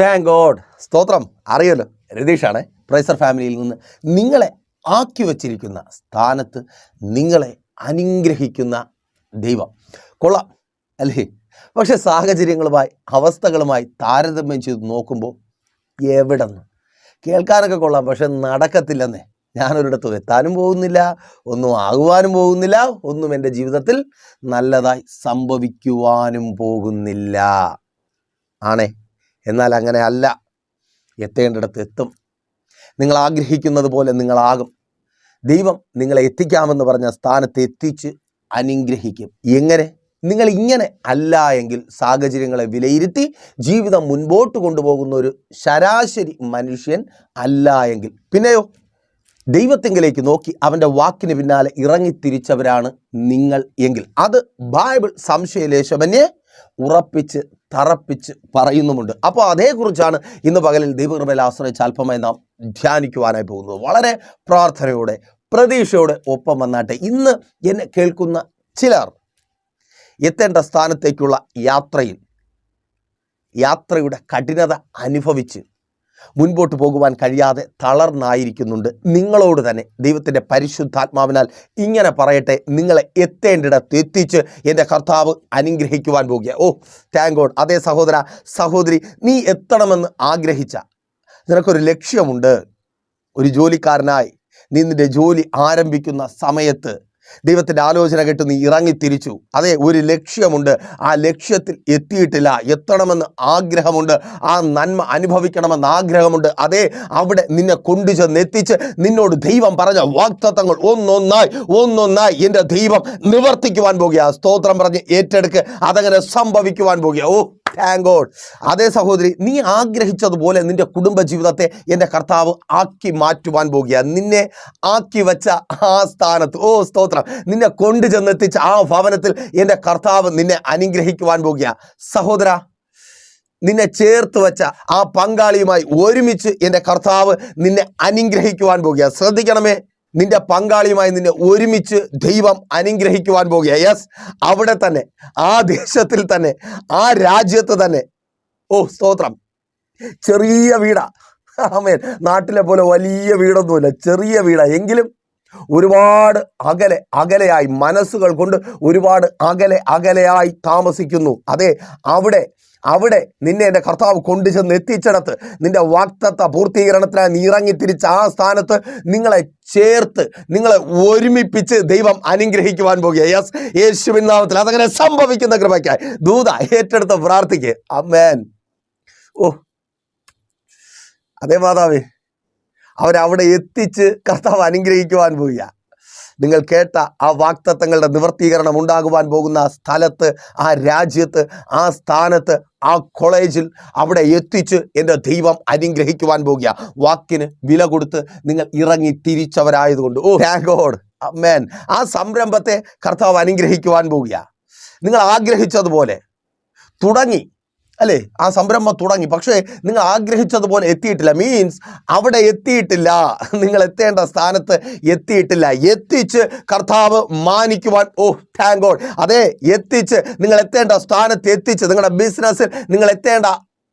Thank God സ്തോത്രം. അറിയല്ലോ. രതീഷാണ് പ്രൈസർ ഫാമിലിയിൽ നിന്ന് നിങ്ങളെ ആക്കി വച്ചിരിക്കുന്ന സ്ഥാനത്ത് നിങ്ങളെ അനുഗ്രഹിക്കുന്ന ദൈവം. കൊള്ളാം. അല്ലേ? പക്ഷെ സാഹചര്യങ്ങളുമായി അവസ്ഥകളുമായി താരതമ്യം ചെയ്ത് നോക്കുമ്പോൾ എവിടെന്ന്? കേൾക്കാനൊക്കെ കൊള്ളാം പക്ഷെ നടക്കത്തില്ലെന്നേ. ഞാനൊരിടത്തും എത്താനും പോകുന്നില്ല ഒന്നും ആകുവാനും പോകുന്നില്ല ഒന്നും എന്റെ ജീവിതത്തിൽ നല്ലതായി സംഭവിക്കുവാനും പോകുന്നില്ല. ആണേ? എന്നാൽ അങ്ങനെ അല്ല. എത്തേണ്ടിടത്ത് എത്തും. നിങ്ങൾ ആഗ്രഹിക്കുന്നത് പോലെ നിങ്ങളാകും. ദൈവം നിങ്ങളെ എത്തിക്കാമെന്ന് പറഞ്ഞ സ്ഥാനത്ത് എത്തിച്ച് അനുഗ്രഹിക്കും. എങ്ങനെ? നിങ്ങൾ ഇങ്ങനെ അല്ല എങ്കിൽ സാഹചര്യങ്ങളെ വിലയിരുത്തി ജീവിതം മുൻപോട്ട് കൊണ്ടുപോകുന്ന ഒരു ശരാശരി മനുഷ്യൻ അല്ല എങ്കിൽ. പിന്നെയോ ദൈവത്തെങ്കിലേക്ക് നോക്കി അവന്റെ വാക്കിന് പിന്നാലെ ഇറങ്ങിത്തിരിച്ചവരാണ് നിങ്ങൾ എങ്കിൽ. അത് ബൈബിൾ സംശയലേശമന്യെ ഉറപ്പിച്ച് തറപ്പിച്ച് പറയുന്നുമുണ്ട്. അപ്പോൾ അതേക്കുറിച്ചാണ് ഇന്ന് പകലിൽ ദീപകൃപയിൽ ആശ്രയിച്ച് അല്പമായി നാം ധ്യാനിക്കുവാനായി പോകുന്നത്. വളരെ പ്രാർത്ഥനയോടെ പ്രതീക്ഷയോടെ ഒപ്പം വന്നാട്ടെ. ഇന്ന് എന്നെ കേൾക്കുന്ന ചിലർ എത്തേണ്ട സ്ഥാനത്തേക്കുള്ള യാത്രയിൽ യാത്രയുടെ കഠിനത അനുഭവിച്ച് മുൻപോട്ട് പോകുവാൻ കഴിയാതെ തളർന്നായിരിക്കുന്നുണ്ട്. നിങ്ങളോട് തന്നെ ദൈവത്തിന്റെ പരിശുദ്ധാത്മാവിനാൽ ഇങ്ങനെ പറയട്ടെ നിങ്ങളെ എത്തേണ്ടിടത്ത് എത്തിച്ച് എന്റെ കർത്താവ് അനുഗ്രഹിക്കുവാൻ പോകുക. ഓ താങ്ക് ഗോഡ് അതേ സഹോദര സഹോദരി നീ എത്തണമെന്ന് ആഗ്രഹിച്ച നിനക്കൊരു ലക്ഷ്യമുണ്ട്. ഒരു ജോലിക്കാരനായി നീ നിന്റെ ജോലി ആരംഭിക്കുന്ന സമയത്ത് ദൈവത്തിന്റെ ആലോചന കേട്ട് നീ ഇറങ്ങിത്തിരിച്ചു. അതെ ഒരു ലക്ഷ്യമുണ്ട്. ആ ലക്ഷ്യത്തിൽ എത്തിയിട്ടില്ല. എത്തണമെന്ന് ആഗ്രഹമുണ്ട്. ആ നന്മ അനുഭവിക്കണമെന്ന് ആഗ്രഹമുണ്ട്. അതെ അവിടെ നിന്നെ കൊണ്ടുചെന്ന് എത്തിച്ച് നിന്നോട് ദൈവം പറഞ്ഞ വാക്തത്വങ്ങൾ ഒന്നൊന്നായി ഒന്നൊന്നായി എന്റെ ദൈവം നിവർത്തിക്കുവാൻ പോകുക. സ്തോത്രം പറഞ്ഞ് ഏറ്റെടുക്ക്. അതങ്ങനെ സംഭവിക്കുവാൻ പോകുക. ഓ താങ്ക് ഗോഡ് അതേ സഹോദരി നീ ആഗ്രഹിച്ചതുപോലെ നിന്റെ കുടുംബ ജീവിതത്തെ എന്റെ കർത്താവ് ആക്കി മാറ്റുവാൻ പോകുക നിന്നെ ആക്കി വെച്ച ആ സ്ഥാനത്ത് ഓ സ്തോത്രം നിന്നെ കൊണ്ടു ചെന്നെത്തിച്ച ആ ഭവനത്തിൽ എന്റെ കർത്താവ് നിന്നെ അനുഗ്രഹിക്കുവാൻ പോകുക സഹോദര നിന്നെ ചേർത്ത് വെച്ച ആ പങ്കാളിയുമായി ഒരുമിച്ച് എന്റെ കർത്താവ് നിന്നെ അനുഗ്രഹിക്കുവാൻ പോകുക ശ്രദ്ധിക്കണമേ. നിന്റെ പങ്കാളിയുമായി നിന്നെ ഒരുമിച്ച് ദൈവം അനുഗ്രഹിക്കുവാൻ പോകുക യെസ് അവിടെ തന്നെ ആ ദേശത്തിൽ തന്നെ ആ രാജ്യത്ത് തന്നെ. ഓ സ്തോത്രം. ചെറിയ വീടാ. ആമേൻ. നാട്ടിലെ പോലെ വലിയ വീടൊന്നുമില്ല ചെറിയ വീടാ. എങ്കിലും ഒരുപാട് അകലെ അകലെയായി മനസ്സുകൾ കൊണ്ട് ഒരുപാട് അകലെ അകലെയായി താമസിക്കുന്നു. അതെ അവിടെ അവിടെ നിന്നെ എന്റെ കർത്താവ് കൊണ്ടുചെന്ന് എത്തിച്ചിടത്ത് നിന്റെ വാക്തത്വ പൂർത്തീകരണത്തിനായി നീ തിരിച്ച് ആ സ്ഥാനത്ത് നിങ്ങളെ ചേർത്ത് നിങ്ങളെ ഒരുമിപ്പിച്ച് ദൈവം അനുഗ്രഹിക്കുവാൻ പോകുക. യെസ് യേശുവിൻ നാമത്തിൽ അതങ്ങനെ സംഭവിക്കുന്ന കൃപയ്ക്കായി. ദൂത ഏറ്റെടുത്ത് പ്രാർത്ഥിക്കുക അമ്മേൻ ഓ. അതേ മാതാവേ അവരവിടെ എത്തിച്ച് കർത്താവ് അനുഗ്രഹിക്കുവാൻ പോവുക. നിങ്ങൾ കേട്ട ആ വാക്തത്വങ്ങളുടെ നിവർത്തീകരണം ഉണ്ടാകുവാൻ പോകുന്ന ആ സ്ഥലത്ത് ആ രാജ്യത്ത് ആ സ്ഥാനത്ത് ആ കോളേജിൽ അവിടെ എത്തിച്ച് എന്റെ ദൈവം അനുഗ്രഹിക്കുവാൻ പോകുക വാക്കിന് വില കൊടുത്ത് നിങ്ങൾ ഇറങ്ങി തിരിച്ചവരായതുകൊണ്ട്. ഓ ഗോഡ് മേൻ ആ സംരംഭത്തെ കർത്താവ് അനുഗ്രഹിക്കുവാൻ പോവുക. നിങ്ങൾ ആഗ്രഹിച്ചതുപോലെ തുടങ്ങി. അല്ലേ? ആ സംരംഭം തുടങ്ങി. പക്ഷേ നിങ്ങൾ ആഗ്രഹിച്ചതുപോലെ എത്തിയിട്ടില്ല. മീൻസ് അവിടെ എത്തിയിട്ടില്ല. നിങ്ങൾ എത്തേണ്ട സ്ഥാനത്ത് എത്തിയിട്ടില്ല. എത്തിച്ച് കർത്താവ് മാനിക്കുവാൻ ഓ താങ്ക് ഗോഡ് അതെ എത്തിച്ച് നിങ്ങൾ എത്തേണ്ട സ്ഥാനത്ത് എത്തിച്ച് നിങ്ങളുടെ ബിസിനസ്സിൽ നിങ്ങൾ എത്തേണ്ട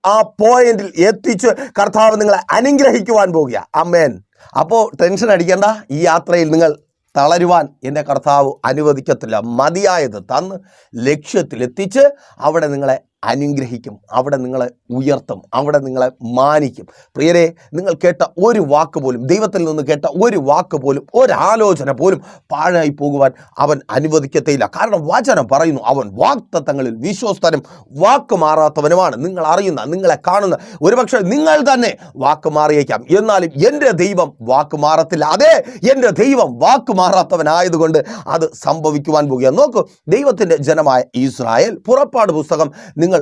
ആ പോയിന്റിൽ എത്തിച്ച് കർത്താവ് നിങ്ങളെ അനുഗ്രഹിക്കുവാൻ പോകുക. അമ്മേൻ അപ്പോൾ ടെൻഷൻ അടിക്കേണ്ട. ഈ യാത്രയിൽ നിങ്ങൾ തളരുവാൻ എന്റെ കർത്താവ് അനുവദിക്കത്തില്ല. മതിയായത് തന്ന് ലക്ഷ്യത്തിലെത്തിച്ച് അവിടെ നിങ്ങളെ അനുഗ്രഹിക്കും. അവിടെ നിങ്ങളെ ഉയർത്തും. അവിടെ നിങ്ങളെ മാനിക്കും. പ്രിയരെ നിങ്ങൾ കേട്ട ഒരു വാക്ക് പോലും ദൈവത്തിൽ നിന്ന് കേട്ട ഒരു വാക്ക് പോലും ഒരാലോചന പോലും പാഴായി പോകുവാൻ അവൻ അനുവദിക്കത്തേയില്ല. കാരണം വചനം പറയുന്നു അവൻ വാക്തത്വങ്ങളിൽ വിശ്വസ്തനും വാക്ക് മാറാത്തവനുമാണ്. നിങ്ങൾ അറിയുന്ന നിങ്ങളെ കാണുന്ന ഒരുപക്ഷെ നിങ്ങൾ തന്നെ വാക്ക് മാറിയേക്കാം. എന്നാലും എന്റെ ദൈവം വാക്ക് മാറത്തില്ല. അതെ എന്റെ ദൈവം വാക്ക് മാറാത്തവനായതുകൊണ്ട് അത് സംഭവിക്കുവാൻ പോകുക നോക്കൂ ദൈവത്തിന്റെ ജനമായ ഇസ്രായേൽ പുറപ്പാട് പുസ്തകം നിങ്ങൾ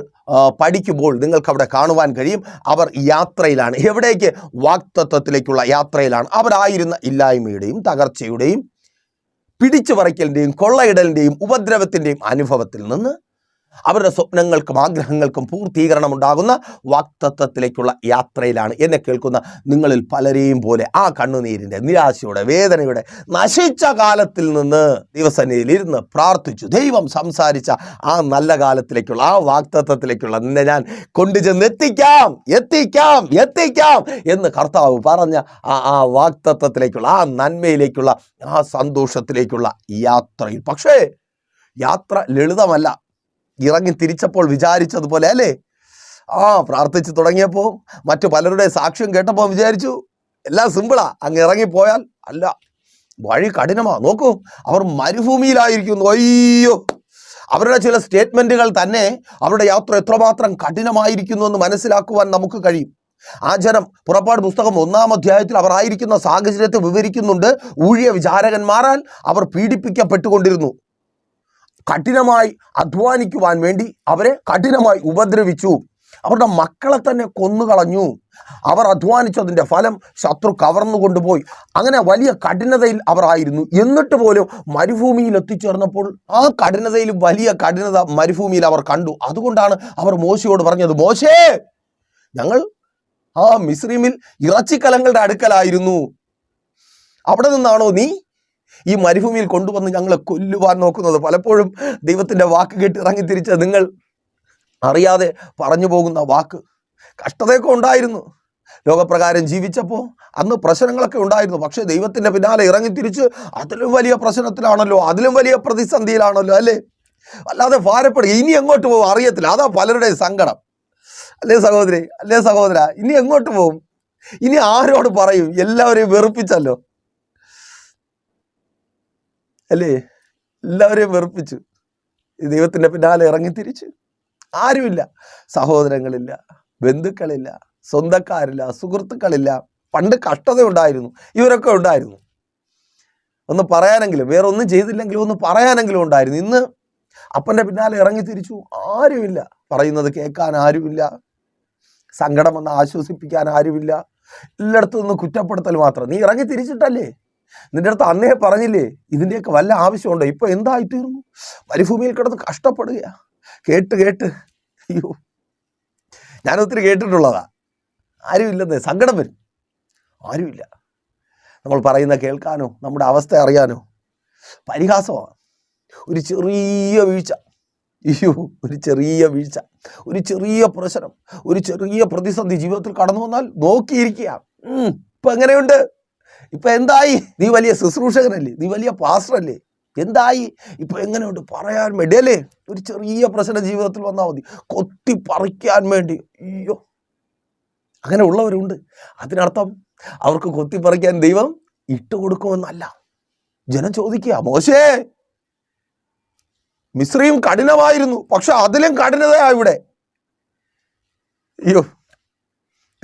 പഠിക്കുമ്പോൾ നിങ്ങൾക്ക് അവിടെ കാണുവാൻ കഴിയും. അവർ യാത്രയിലാണ്. എവിടേക്ക്? വാക്തത്വത്തിലേക്കുള്ള യാത്രയിലാണ്. അവരായിരുന്ന ഇല്ലായ്മയുടെയും തകർച്ചയുടെയും പിടിച്ചുപറിക്കലിന്റെയും കൊള്ളയിടലിന്റെയും ഉപദ്രവത്തിന്റെയും അനുഭവത്തിൽ നിന്ന് അവരുടെ സ്വപ്നങ്ങൾക്കും ആഗ്രഹങ്ങൾക്കും പൂർത്തീകരണം ഉണ്ടാകുന്ന വാക്തത്വത്തിലേക്കുള്ള യാത്രയിലാണ്. എന്നെ കേൾക്കുന്ന നിങ്ങളിൽ പലരെയും പോലെ ആ കണ്ണുനീരിന്റെ നിരാശയുടെ വേദനയുടെ നശിച്ച കാലത്തിൽ നിന്ന് ദിവസനയിൽ ഇരുന്ന് പ്രാർത്ഥിച്ചു. ദൈവം സംസാരിച്ച ആ നല്ല കാലത്തിലേക്കുള്ള ആ വാക്തത്വത്തിലേക്കുള്ള നിന്നെ ഞാൻ കൊണ്ടുചെന്ന് എത്തിക്കാം എത്തിക്കാം എത്തിക്കാം എന്ന് കർത്താവ് പറഞ്ഞ ആ ആ വാക്തത്വത്തിലേക്കുള്ള ആ നന്മയിലേക്കുള്ള ആ സന്തോഷത്തിലേക്കുള്ള യാത്രയിൽ. പക്ഷേ യാത്ര ലളിതമല്ല. ഇറങ്ങി തിരിച്ചപ്പോൾ വിചാരിച്ചതുപോലെ അല്ലേ? ആ പ്രാർത്ഥിച്ച് തുടങ്ങിയപ്പോൾ മറ്റു പലരുടെ സാക്ഷ്യം കേട്ടപ്പോൾ വിചാരിച്ചു എല്ലാം സിമ്പിളാ അങ്ങ് ഇറങ്ങിപ്പോയാൽ അല്ല വഴി കഠിനമാ. നോക്കൂ അവർ മരുഭൂമിയിലായിരിക്കുന്നു. അയ്യോ! അവരുടെ ചില സ്റ്റേറ്റ്മെന്റുകൾ തന്നെ അവരുടെ യാത്ര എത്രമാത്രം കഠിനമായിരിക്കുന്നു എന്ന് മനസ്സിലാക്കുവാൻ നമുക്ക് കഴിയും. ആ ജനം പുറപ്പാട് പുസ്തകം ഒന്നാം അധ്യായത്തിൽ അവർ ആയിരിക്കുന്ന സാഹചര്യത്തെ വിവരിക്കുന്നുണ്ട്. ഊഴിയ വിചാരകന്മാരാൽ അവർ പീഡിപ്പിക്കപ്പെട്ടുകൊണ്ടിരുന്നു. കഠിനമായി അധ്വാനിക്കുവാൻ വേണ്ടി അവരെ കഠിനമായി ഉപദ്രവിച്ചു. അവരുടെ മക്കളെ തന്നെ കൊന്നുകളഞ്ഞു. അവർ അധ്വാനിച്ചതിന്റെ ഫലം ശത്രു കവർന്നു കൊണ്ടുപോയി. അങ്ങനെ വലിയ കഠിനതയിൽ അവർ ആയിരുന്നു. എന്നിട്ട് പോലും മരുഭൂമിയിൽ എത്തിച്ചേർന്നപ്പോൾ ആ കഠിനതയിൽ വലിയ കഠിനത മരുഭൂമിയിൽ അവർ കണ്ടു. അതുകൊണ്ടാണ് അവർ മോശയോട് പറഞ്ഞത് മോശേ ഞങ്ങൾ ആ മിസ്രീമിൽ ഇറച്ചിക്കലങ്ങളുടെ അടുക്കലായിരുന്നു. അവിടെ നിന്നാണോ നീ ഈ മരുഭൂമിയിൽ കൊണ്ടുവന്ന് ഞങ്ങളെ കൊല്ലുവാൻ നോക്കുന്നത്. പലപ്പോഴും ദൈവത്തിന്റെ വാക്ക് കേട്ട് ഇറങ്ങി തിരിച്ച് നിങ്ങൾ അറിയാതെ പറഞ്ഞു പോകുന്ന വാക്ക് കഷ്ടതയൊക്കെ ഉണ്ടായിരുന്നു. ലോകപ്രകാരം ജീവിച്ചപ്പോൾ അന്ന് പ്രശ്നങ്ങളൊക്കെ ഉണ്ടായിരുന്നു. പക്ഷേ ദൈവത്തിന്റെ പിന്നാലെ ഇറങ്ങിത്തിരിച്ച് അതിലും വലിയ പ്രശ്നത്തിലാണല്ലോ അതിലും വലിയ പ്രതിസന്ധിയിലാണല്ലോ അല്ലേ? അല്ലാതെ ഭാരപ്പെടുക. ഇനി എങ്ങോട്ട് പോകും അറിയത്തില്ല. അതാ പലരുടെയും സങ്കടം. അല്ലേ സഹോദരി? അല്ലേ സഹോദര? ഇനി എങ്ങോട്ട് പോകും ഇനി ആരോട് പറയും? എല്ലാവരെയും വെറുപ്പിച്ചല്ലോ. അല്ലേ? എല്ലാവരെയും വെറുപ്പിച്ചു. ദൈവത്തിന്റെ പിന്നാലെ ഇറങ്ങി തിരിച്ച് ആരുമില്ല. സഹോദരങ്ങളില്ല ബന്ധുക്കളില്ല സ്വന്തക്കാരില്ല സുഹൃത്തുക്കളില്ല. പണ്ട് കഷ്ടത ഉണ്ടായിരുന്നു. ഇവരൊക്കെ ഉണ്ടായിരുന്നു. ഒന്ന് പറയാനെങ്കിലും വേറെ ഒന്നും ചെയ്തില്ലെങ്കിലും ഒന്ന് പറയാനെങ്കിലും ഉണ്ടായിരുന്നു. ഇന്ന് അപ്പന്റെ പിന്നാലെ ഇറങ്ങി തിരിച്ചു ആരുമില്ല. പറയുന്നത് കേൾക്കാൻ ആരുമില്ല. സങ്കടം വന്ന് ആശ്വസിപ്പിക്കാൻ ആരുമില്ല. എല്ലായിടത്തു നിന്ന് കുറ്റപ്പെടുത്തൽ മാത്രം. നീ ഇറങ്ങി തിരിച്ചിട്ടല്ലേ നിന്റെ അടുത്ത് അന്നേ പറഞ്ഞില്ലേ ഇതിന്റെയൊക്കെ വല്ല ആവശ്യമുണ്ടോ? ഇപ്പൊ എന്തായി തീർന്നു? മരുഭൂമിയിൽ കിടന്ന് കഷ്ടപ്പെടുക കേട്ട് കേട്ട്. അയ്യോ. ഞാൻ ഒത്തിരി കേട്ടിട്ടുള്ളതാ. ആരുമില്ലെന്നേ സങ്കടം വരും. ആരുമില്ല നമ്മൾ പറയുന്ന കേൾക്കാനോ നമ്മുടെ അവസ്ഥ അറിയാനോ പരിഹാസമാണ്. ഒരു ചെറിയ വീഴ്ച. അയ്യോ ഒരു ചെറിയ വീഴ്ച. ഒരു ചെറിയ പ്രശ്നം. ഒരു ചെറിയ പ്രതിസന്ധി ജീവിതത്തിൽ കടന്നു വന്നാൽ നോക്കിയിരിക്കുക ഇപ്പൊ എങ്ങനെയുണ്ട്? ഇപ്പൊ എന്തായി? നീ വലിയ ശുശ്രൂഷകനല്ലേ? നീ വലിയ പാസ്റ്ററല്ലേ? എന്തായി? ഇപ്പൊ എങ്ങനെയുണ്ട്? പറയാൻ വേണ്ടി അല്ലേ? ഒരു ചെറിയ പ്രശ്ന ജീവിതത്തിൽ വന്നാൽ മതി. കൊത്തി പറിക്കാൻ വേണ്ടി. അയ്യോ. അങ്ങനെ ഉള്ളവരുണ്ട്. അതിനർത്ഥം അവർക്ക് കൊത്തി പറിക്കാൻ ദൈവം ഇട്ടുകൊടുക്കുമെന്നല്ല ജനം ചോദിക്കുക മോശേ മിശ്രയും കഠിനമായിരുന്നു. പക്ഷെ അതിലും കഠിനതയാ ഇവിടെ. അയ്യോ.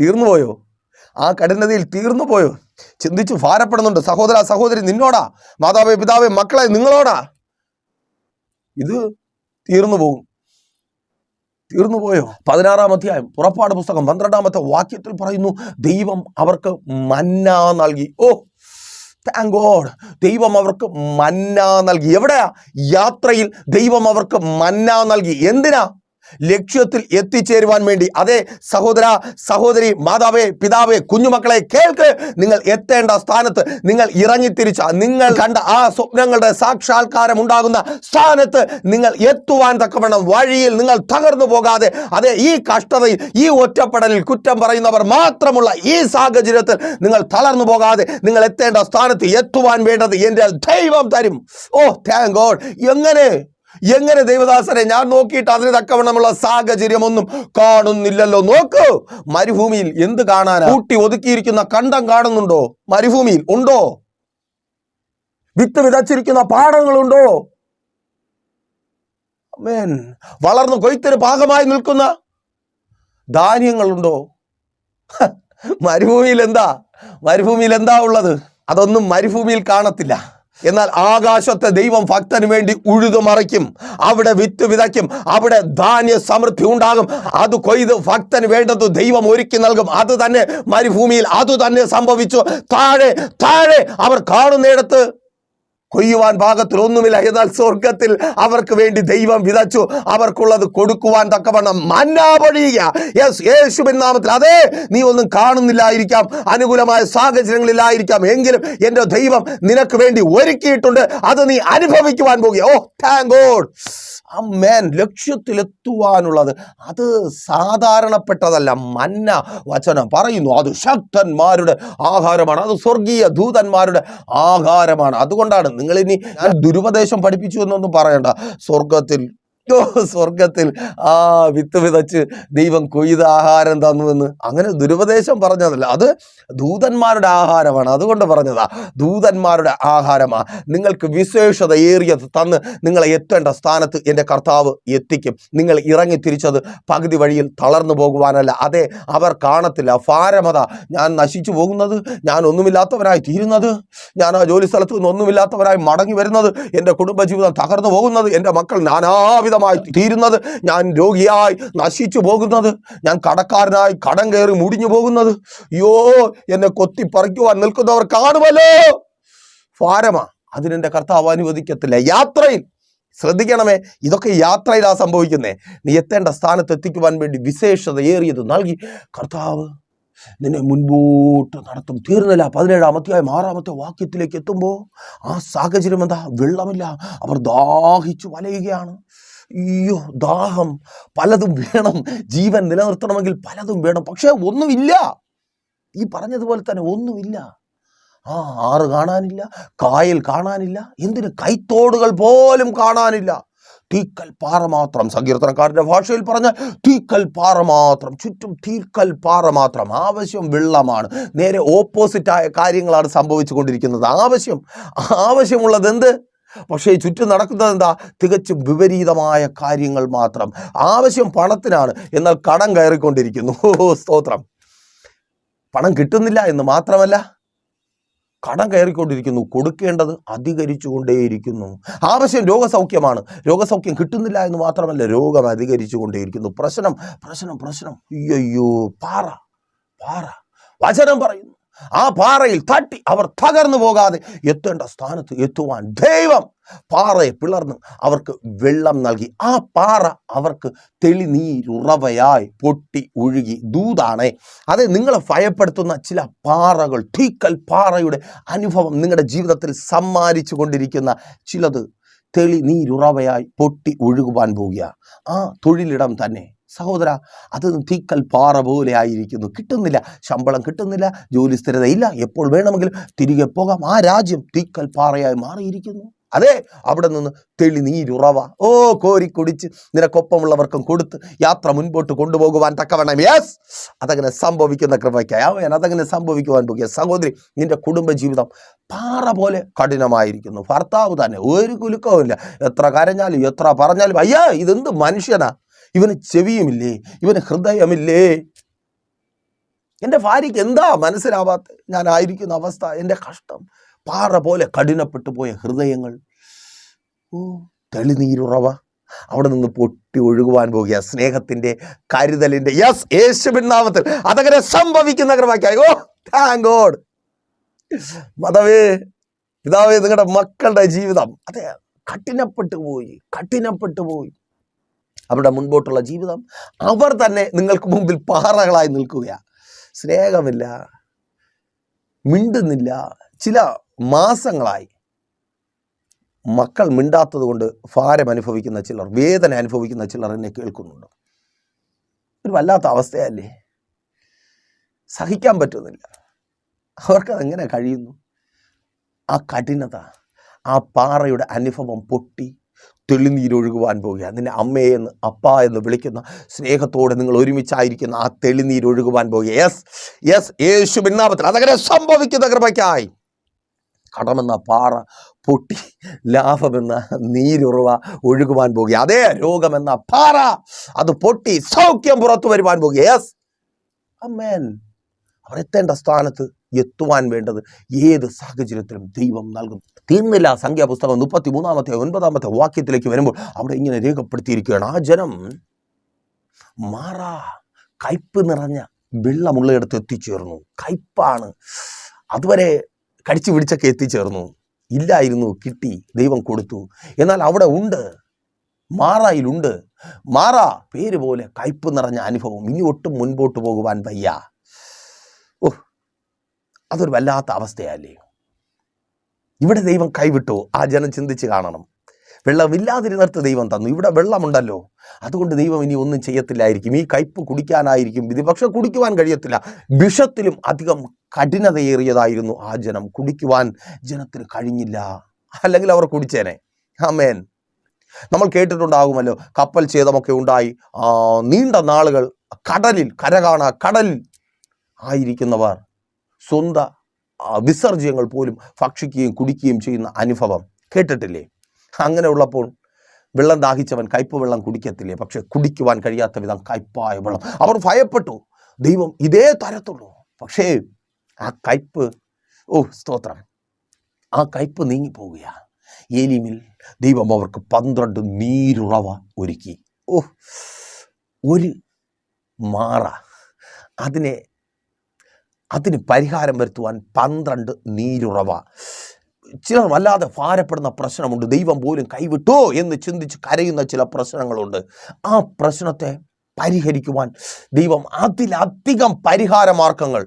തീർന്നു പോയോ? ആ കഠിനതയിൽ തീർന്നു പോയോ? ചിന്തിച്ചു ഭാരപ്പെടുന്നുണ്ട്. സഹോദര സഹോദരി നിന്നോടാ. മാതാവേ പിതാവേ മക്കളെ നിങ്ങളോടാ. ഇത് തീർന്നു പോകും തീർന്നു പോയോ? പതിനാറാം അധ്യായം പുറപ്പാട് പുസ്തകം പന്ത്രണ്ടാമത്തെ വാക്യത്തിൽ പറയുന്നു ദൈവം അവർക്ക് മന്ന നൽകി. ഓ താങ്ക് ദൈവം അവർക്ക് മന്ന നൽകി. എവിടെയാ? യാത്രയിൽ ദൈവം അവർക്ക് മന്ന നൽകി. എന്തിനാ? ലക്ഷ്യത്തിൽ എത്തിച്ചേരുവാൻ വേണ്ടി. അതെ സഹോദര സഹോദരി മാതാവേ പിതാവേ കുഞ്ഞുമക്കളെ കേൾക്ക്. നിങ്ങൾ എത്തേണ്ട സ്ഥാനത്ത് നിങ്ങൾ ഇറങ്ങിത്തിരിച്ച നിങ്ങൾ കണ്ട ആ സ്വപ്നങ്ങളുടെ സാക്ഷാത്കാരം ഉണ്ടാകുന്ന സ്ഥാനത്ത് നിങ്ങൾ എത്തുവാൻ തക്കവണ്ണം വഴിയിൽ നിങ്ങൾ തകർന്നു പോകാതെ അതെ ഈ കഷ്ടതയിൽ ഈ ഒറ്റപ്പെടലിൽ കുറ്റം പറയുന്നവർ മാത്രമുള്ള ഈ സാഹചര്യത്തിൽ നിങ്ങൾ തളർന്നു പോകാതെ നിങ്ങൾ എത്തേണ്ട സ്ഥാനത്ത് എത്തുവാൻ വേണ്ടത് എന്റെ ദൈവം തരും. ഓ താങ്ക് ഗോഡ് എങ്ങനെ? എങ്ങനെ ദൈവദാസനെ ഞാൻ നോക്കിയിട്ട് അതിന് തക്കവണ്ണമുള്ള സാഹചര്യമൊന്നും കാണുന്നില്ലല്ലോ. നോക്ക് മരുഭൂമിയിൽ എന്ത് കാണാനാ? കൂട്ടി ഒതുക്കിയിരിക്കുന്ന കണ്ടം കാണുന്നുണ്ടോ? മരുഭൂമിയിൽ ഉണ്ടോ? വിത്ത് വിതച്ചിരിക്കുന്ന പാടങ്ങളുണ്ടോ? മേൻ വളർന്നു കൊയ്ത്തിന് ഭാഗമായി നിൽക്കുന്ന ധാന്യങ്ങളുണ്ടോ? മരുഭൂമിയിൽ എന്താ? മരുഭൂമിയിൽ എന്താ ഉള്ളത്? അതൊന്നും മരുഭൂമിയിൽ കാണത്തില്ല. എന്നാൽ ആകാശത്തെ ദൈവം ഭക്തന് വേണ്ടി ഉഴുതു മറിക്കും അവിടെ വിത്ത് വിതയ്ക്കും അവിടെ ധാന്യ സമൃദ്ധി ഉണ്ടാകും. അത് കൊയ്ത് ഭക്തന് വേണ്ടത് ദൈവം ഒരുക്കി നൽകും. അത് തന്നെ മരുഭൂമിയിൽ അത് തന്നെ സംഭവിച്ചു. താഴെ താഴെ അവർ കാണുന്നിടത്ത് കൊയ്യുവാൻ ഭാഗത്തിൽ ഒന്നുമില്ല എന്നാൽ സ്വർഗത്തിൽ അവർക്ക് വേണ്ടി ദൈവം വിതച്ചു. അവർക്കുള്ളത് കൊടുക്കുവാൻ തക്കവണ്ണം മന്നാപൊഴിയുക യെസ് യേശുവിൻ നാമത്തിൽ. അതെ നീ ഒന്നും കാണുന്നില്ലായിരിക്കാം. അനുകൂലമായ സാഹചര്യങ്ങളിലായിരിക്കാം എങ്കിലും എന്റെ ദൈവം നിനക്ക് വേണ്ടി ഒരുക്കിയിട്ടുണ്ട്. അത് നീ അനുഭവിക്കുവാൻ പോകുക. ഓ താങ്ക് ഗോഡ് അമ്മേൻ ലക്ഷ്യത്തിലെത്തുവാനുള്ളത് അത് സാധാരണപ്പെട്ടതല്ല. മന്ന വചനം പറയുന്നു. അത് ശക്തന്മാരുടെ ആഹാരമാണ്. അത് സ്വർഗീയ ദൂതന്മാരുടെ ആഹാരമാണ്. അതുകൊണ്ടാണ് നിങ്ങളിനി ഞാൻ ദുരുപദേശം പഠിപ്പിച്ചു എന്നൊന്നും പറയണ്ട. സ്വർഗത്തിൽ ഓ, സ്വർഗത്തിൽ ആ വിത്ത് വിതച്ച് ദൈവം കൊയ്ത ആഹാരം തന്നുവെന്ന്. അങ്ങനെ ദുരുപദേശം പറഞ്ഞതല്ല. അത് ദൂതന്മാരുടെ ആഹാരമാണ്. അതുകൊണ്ട് പറഞ്ഞതാ ദൂതന്മാരുടെ ആഹാരമാ. നിങ്ങൾക്ക് വിശേഷത ഏറിയത് തന്ന് നിങ്ങളെ എത്തേണ്ട സ്ഥാനത്ത് എന്റെ കർത്താവ് എത്തിക്കും. നിങ്ങൾ ഇറങ്ങി തിരിച്ചത് പകുതി വഴിയിൽ തളർന്നു പോകുവാനല്ല. അതെ അവർ കാണത്തില്ല. ഭാരമത. ഞാൻ നശിച്ചു പോകുന്നത് ഞാൻ ഒന്നുമില്ലാത്തവനായി തീരുന്നത് ഞാൻ ആ ജോലി സ്ഥലത്ത് നിന്ന് ഒന്നുമില്ലാത്തവനായി മടങ്ങി വരുന്നത് എന്റെ കുടുംബജീവിതം തകർന്നു പോകുന്നത് എന്റെ മക്കൾ നാനാവിധമായി തീരുന്നത്. ഞാൻ രോഗിയായി നശിച്ചു പോകുന്നത്. ഞാൻ കടക്കാരനായി കടം കയറി മുടിഞ്ഞു പോകുന്നത്. അയ്യോ എന്നെ കൊത്തി പറിക്കുവാൻ നിൽക്കുന്നവർ കാണുമല്ലോ. ഭാരമാ അതിനെന്റെ കർത്താവ് അനുവദിക്കത്തില്ല. യാത്രയിൽ ശ്രദ്ധിക്കണമേ ഇതൊക്കെ യാത്രയിലാ സംഭവിക്കുന്നേ. നീ എത്തേണ്ട സ്ഥാനത്ത് എത്തിക്കുവാൻ വേണ്ടി വിശേഷത ഏറിയത് നൽകി. കർത്താവ് നിന്നെ മുൻപോട്ട് നടത്തും. തീർന്നില്ല. പതിനേഴാമത്തെ ആറാമത്തെ വാക്യത്തിലേക്ക് എത്തുമ്പോൾ ആ സാഹചര്യം എന്താ? വെള്ളമില്ല. അവർ ദാഹിച്ചു വലയുകയാണ്. അയ്യോ ദാഹം. പലതും വേണം. ജീവൻ നിലനിർത്തണമെങ്കിൽ പലതും വേണം. പക്ഷേ ഒന്നുമില്ല. ഈ പറഞ്ഞതുപോലെ തന്നെ ഒന്നുമില്ല. ആ ആറ് കാണാനില്ല കായൽ കാണാനില്ല എന്തിന് കൈത്തോടുകൾ പോലും കാണാനില്ല. തീക്കൽ പാറ മാത്രം സങ്കീർത്തനക്കാരന്റെ ഭാഷയിൽ പറഞ്ഞ തീക്കൽ പാറ മാത്രം ചുറ്റും തീക്കൽ പാറ മാത്രം. ആവശ്യം വെള്ളമാണ്. നേരെ ഓപ്പോസിറ്റായ കാര്യങ്ങളാണ് സംഭവിച്ചു കൊണ്ടിരിക്കുന്നത് ആവശ്യം ആവശ്യമുള്ളത് എന്ത്? പക്ഷേ ചുറ്റും നടക്കുന്നത് എന്താ തികച്ചും വിപരീതമായ കാര്യങ്ങൾ മാത്രം. ആവശ്യം പണത്തിനാണ്. എന്നാൽ കടം കയറിക്കൊണ്ടിരിക്കുന്നു. സ്തോത്രം. പണം കിട്ടുന്നില്ല എന്ന് മാത്രമല്ല കടം കയറിക്കൊണ്ടിരിക്കുന്നു. കൊടുക്കേണ്ടത് അധികരിച്ചുകൊണ്ടേയിരിക്കുന്നു. ആവശ്യം രോഗസൗഖ്യമാണ്. രോഗസൗഖ്യം കിട്ടുന്നില്ല എന്ന് മാത്രമല്ല രോഗം അധികരിച്ചുകൊണ്ടേയിരിക്കുന്നു. പ്രശ്നം പ്രശ്നം പ്രശ്നം. അയ്യോ പാറ പാറ. വചനം പറയുന്നു. ആ പാറയിൽ തട്ടി അവർ തകർന്നു പോകാതെ എത്തേണ്ട സ്ഥാനത്ത് എത്തുവാൻ ദൈവം പാറയെ പിളർന്ന് അവർക്ക് വെള്ളം നൽകി. ആ പാറ അവർക്ക് തെളിനീരുറവയായി പൊട്ടി ഒഴുകി ദൂതാണേ അത് നിങ്ങളെ ഭയപ്പെടുത്തുന്ന ചില പാറകൾ തീക്കൽ പാറയുടെ അനുഭവം നിങ്ങളുടെ ജീവിതത്തിൽ സമ്മാനിച്ചു കൊണ്ടിരിക്കുന്ന ചിലത് തെളി നീരുറവയായി പൊട്ടി ഒഴുകുവാൻ പോകുക ആ തൊഴിലിടം തന്നെ സഹോദര അത് തീക്കൽ പാറ പോലെ ആയിരിക്കുന്നു. കിട്ടുന്നില്ല ശമ്പളം കിട്ടുന്നില്ല ജോലി സ്ഥിരതയില്ല. എപ്പോൾ വേണമെങ്കിലും തിരികെ പോകാം. ആ രാജ്യം തീക്കൽ പാറയായി മാറിയിരിക്കുന്നു. അതെ അവിടെ നിന്ന് തെളി നീരുറവ ഓ കോരി കുടിച്ച് നിനക്കൊപ്പമുള്ളവർക്കും കൊടുത്ത് യാത്ര മുൻപോട്ട് കൊണ്ടുപോകുവാൻ തക്കവണ്ണം. യെസ് അതങ്ങനെ സംഭവിക്കുന്ന കൃപയ്ക്കായി. അവൻ അതങ്ങനെ സംഭവിക്കുവാൻ പോകുക. സഹോദരി നിന്റെ കുടുംബജീവിതം പാറ പോലെ കഠിനമായിരിക്കുന്നു. ഭർത്താവ് തന്നെ ഒരു കുലുക്കവുമില്ല. എത്ര കരഞ്ഞാലും എത്ര പറഞ്ഞാലും അയ്യാ ഇതെന്ത് മനുഷ്യനാ? ഇവന് ചെവിയുമില്ലേ? ഇവന് ഹൃദയമില്ലേ? എന്റെ ഭാര്യയ്ക്ക് എന്താ മനസ്സിലാവാത്ത? ഞാൻ ആയിരിക്കുന്ന അവസ്ഥ എന്റെ കഷ്ടം. പാറ പോലെ കഠിനപ്പെട്ടു പോയ ഹൃദയങ്ങൾ. ഓ തെളിനീരുറവ. അവിടെ നിന്ന് പൊട്ടി ഒഴുകുവാൻ പോകുക. സ്നേഹത്തിന്റെ കരുതലിന്റെ യെസ് യേശു നാമത്തിൽ അതങ്ങനെ സംഭവിക്കുന്ന കൃപയ്ക്കായി ഓ താങ്ക് ഗോഡ് മതവേ പിതാവേ നിങ്ങളുടെ മക്കളുടെ ജീവിതം. അതെ കഠിനപ്പെട്ടു പോയി കഠിനപ്പെട്ടു പോയി. അവരുടെ മുൻപോട്ടുള്ള ജീവിതം അവർ തന്നെ നിങ്ങൾക്ക് മുമ്പിൽ പാറകളായി നിൽക്കുകയാണ് സ്നേഹമില്ല മിണ്ടുന്നില്ല. ചില മാസങ്ങളായി മക്കൾ മിണ്ടാത്തത് കൊണ്ട് ഭാരം അനുഭവിക്കുന്ന ചിലർ വേദന അനുഭവിക്കുന്ന ചിലർ എന്നെ കേൾക്കുന്നുണ്ട്. ഒരു വല്ലാത്ത അവസ്ഥയല്ലേ? സഹിക്കാൻ പറ്റുന്നില്ല. അവർക്ക് അതെങ്ങനെ കഴിയുന്നു? ആ കഠിനത ആ പാറയുടെ അനുഭവം പൊട്ടി തെളിനീരൊഴുകുവാൻ പോവുക നിന്നെ അമ്മയെന്ന് അപ്പ എന്ന് വിളിക്കുന്ന സ്നേഹത്തോടെ നിങ്ങൾ ഒരുമിച്ചായിരിക്കുന്ന ആ തെളിനീരൊഴുകുവാൻ പോവുക യെസ് യെസ് യേശു നാമത്തിൽ അതങ്ങനെ സംഭവിക്കുന്ന കൃപയ്ക്കായി. കടമെന്ന പാറ പൊട്ടി ലാഭമെന്ന നീരുറവ ഒഴുകുവാൻ പോകുക അതേ രോഗമെന്ന പാറ അത് പൊട്ടി സൗഖ്യം പുറത്തു വരുവാൻ പോകുക യെസ് അമ്മേൻ. അവർ എത്തേണ്ട സ്ഥാനത്ത് എത്തുവാൻ വേണ്ടത് ഏത് സാഹചര്യത്തിലും ദൈവം നൽകും തീർന്നില്ല സംഖ്യാപുസ്തകം മുപ്പത്തി മൂന്നാമത്തെ ഒൻപതാമത്തെ വാക്യത്തിലേക്ക് വരുമ്പോൾ അവിടെ ഇങ്ങനെ രേഖപ്പെടുത്തിയിരിക്കുകയാണ്. ആ ജനം മാറാ. കയ്പ് നിറഞ്ഞ വെള്ളമുള്ളയിടത്ത് എത്തിച്ചേർന്നു. കയ്പാണ്. അതുവരെ കടിച്ചു പിടിച്ചൊക്കെ എത്തിച്ചേർന്നു. ഇല്ലായിരുന്നു കിട്ടി ദൈവം കൊടുത്തു. എന്നാൽ അവിടെ ഉണ്ട്. മാറായിലുണ്ട്. മാറ. പേര് പോലെ കയ്പ് നിറഞ്ഞ അനുഭവം. ഇനി ഒട്ടും മുൻപോട്ട് പോകുവാൻ വയ്യ. അതൊരു വല്ലാത്ത അവസ്ഥയല്ലേ? ഇവിടെ ദൈവം കൈവിട്ടു ആ ജനം ചിന്തിച്ച് കാണണം. വെള്ളമില്ലാതിരുന്നിടത്ത് ദൈവം തന്നു. ഇവിടെ വെള്ളമുണ്ടല്ലോ. അതുകൊണ്ട് ദൈവം ഇനി ഒന്നും ചെയ്യത്തില്ലായിരിക്കും. ഈ കയ്പ് കുടിക്കാനായിരിക്കും. ഇത് പക്ഷെ കുടിക്കുവാൻ കഴിയത്തില്ല. വിഷത്തിലും അധികം കഠിനതയേറിയതായിരുന്നു ആ ജനം. കുടിക്കുവാൻ ജനത്തിന് കഴിഞ്ഞില്ല. അല്ലെങ്കിൽ അവർ കുടിച്ചേനെ. ആമേൻ. നമ്മൾ കേട്ടിട്ടുണ്ടാകുമല്ലോ. കപ്പൽ ഛേദമൊക്കെ ഉണ്ടായി. നീണ്ട നാളുകൾ കടലിൽ കരകാണ കടലിൽ ആയിരിക്കുന്നവർ. സ്വന്ത വിസർജ്യങ്ങൾ പോലും ഭക്ഷിക്കുകയും കുടിക്കുകയും ചെയ്യുന്ന അനുഭവം കേട്ടിട്ടില്ലേ? അങ്ങനെ ഉള്ളപ്പോൾ വെള്ളം ദാഹിച്ചവൻ കയ്പ് വെള്ളം കുടിക്കത്തില്ലേ? പക്ഷെ കുടിക്കുവാൻ കഴിയാത്ത വിധം കയ്പായ വെള്ളം. അവർ ഭയപ്പെട്ടു. ദൈവം ഇതേ തരത്തുള്ളൂ. പക്ഷേ ആ കയ്പ് ഓ സ്തോത്രം. ആ കയ്പ് നീങ്ങിപ്പോവുകയാണ്. ഏലിമിൽ ദൈവം അവർക്ക് പന്ത്രണ്ട് നീരുറവ ഒരുക്കി. ഓ ഒരു മാറ. അതിനെ അതിന് പരിഹാരം വരുത്തുവാൻ പന്ത്രണ്ട് നീരുറവ. ചിലർ വല്ലാതെ ഭാരപ്പെടുന്ന പ്രശ്നമുണ്ട്. ദൈവം പോലും കൈവിട്ടോ എന്ന് ചിന്തിച്ച് കരയുന്ന ചില പ്രശ്നങ്ങളുണ്ട്. ആ പ്രശ്നത്തെ പരിഹരിക്കുവാൻ ദൈവം അതിലധികം പരിഹാര മാർഗങ്ങൾ.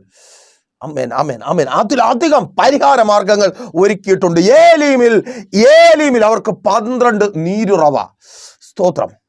അമ്മേൻ അമ്മേൻ അമ്മേൻ അതിലധികം പരിഹാര മാർഗങ്ങൾ ഒരുക്കിയിട്ടുണ്ട്. ഏലീമിൽ ഏലീമിൽ അവർക്ക് പന്ത്രണ്ട് നീരുറവ. സ്തോത്രം.